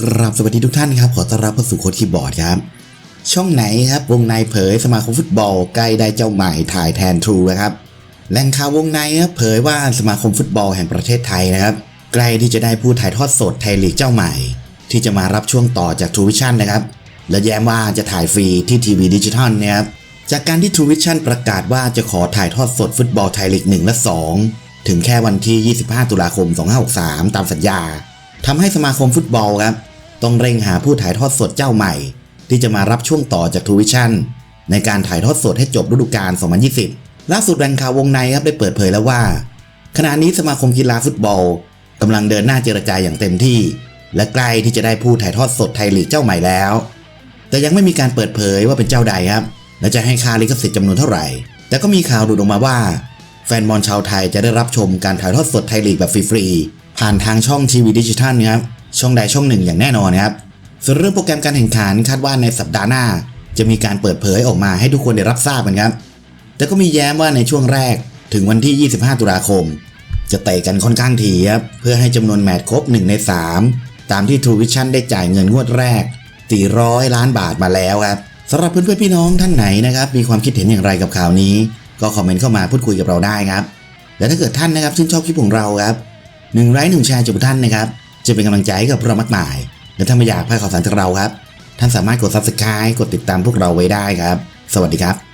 กราบสวัสดีทุกท่านครับ ขอต้อนรับเข้าสู่โค้ดคีย์บอร์ดครับ ช่องไหนครับ วงในเผยสมาคมฟุตบอลใกล้ได้เจ้าใหม่ถ่ายแทนทรูนะครับแหล่งข่าววงในครับเผยว่าสมาคมฟุตบอลแห่งประเทศไทยนะครับใกล้ที่จะได้ผู้ถ่ายทอดสดไทยลีกเจ้าใหม่ ที่จะมารับช่วงต่อจากทรูวิชั่นนะครับ และแย้มว่าจะถ่ายฟรีที่ทีวีดิจิทัลนะครับจากการที่ True Vision ประกาศว่าจะขอถ่ายทอดสดฟุตบอลไทยลีก1และ 2 ถึงแค่วันที่ 25 ตุลาคม 2563 ตามสัญญาทำให้สมาคมฟุตบอลครับ ต้องเร่งหาผู้ถ่ายทอดสดเจ้าใหม่ ที่จะมารับช่วงต่อจาก True Vision ในการถ่ายทอดสดให้จบฤดูกาล 2020 ล่าสุดแรงข่าววงในครับได้เปิดเผยแล้วว่า ขณะนี้สมาคมกีฬาฟุตบอลกำลังเดินหน้าเจรจาอย่างเต็มที่ และใกล้ที่จะได้ผู้ถ่ายทอดสดไทยลีกเจ้าใหม่แล้ว แต่ยังไม่มีการเปิดเผยว่าเป็นเจ้าใดครับ และจะให้ค่าลิขสิทธิ์จำนวนเท่าไหร่ แต่ก็มีข่าวหลุดออกมาว่า แฟนบอลชาวไทยจะได้รับชมการถ่ายทอดสดไทยลีกแบบฟรีๆผ่านทางช่องทีวีดิจิทัลครับ ช่องใดช่องหนึ่งอย่างแน่นอนครับส่วนเรื่องโปรแกรมการแข่งขันคาดว่าในสัปดาห์หน้า จะมีการเปิดเผยออกมาให้ทุกคนได้รับทราบกันครับ แต่ก็มีแย้มว่าในช่วงแรกถึงวันที่ 25 ตุลาคม จะเตะกันค่อนข้างถี่ครับเพื่อให้จำนวนแมตช์ครบ 1 ใน 3 ตามที่ True Vision ได้จ่ายเงินงวดแรก 400 ล้านบาทมาแล้วครับสำหรับเพื่อนๆพี่น้องท่านไหนนะครับมีความคิดเห็นอย่างไรกับข่าวนี้ ก็คอมเมนต์เข้ามาพูดคุยกับเราได้ครับและถ้าเกิดท่านนะครับชื่นชอบคลิปของเราครับหนึ่งไลค์หนึ่งแชร์จากทุกท่านนะครับ จะเป็นกำลังใจให้กับเรามากมาย และถ้าไม่อยากพลาดข่าวสารจากเราครับ ท่านสามารถกด subscribe กดติดตามพวกเราไว้ได้ครับ สวัสดีครับ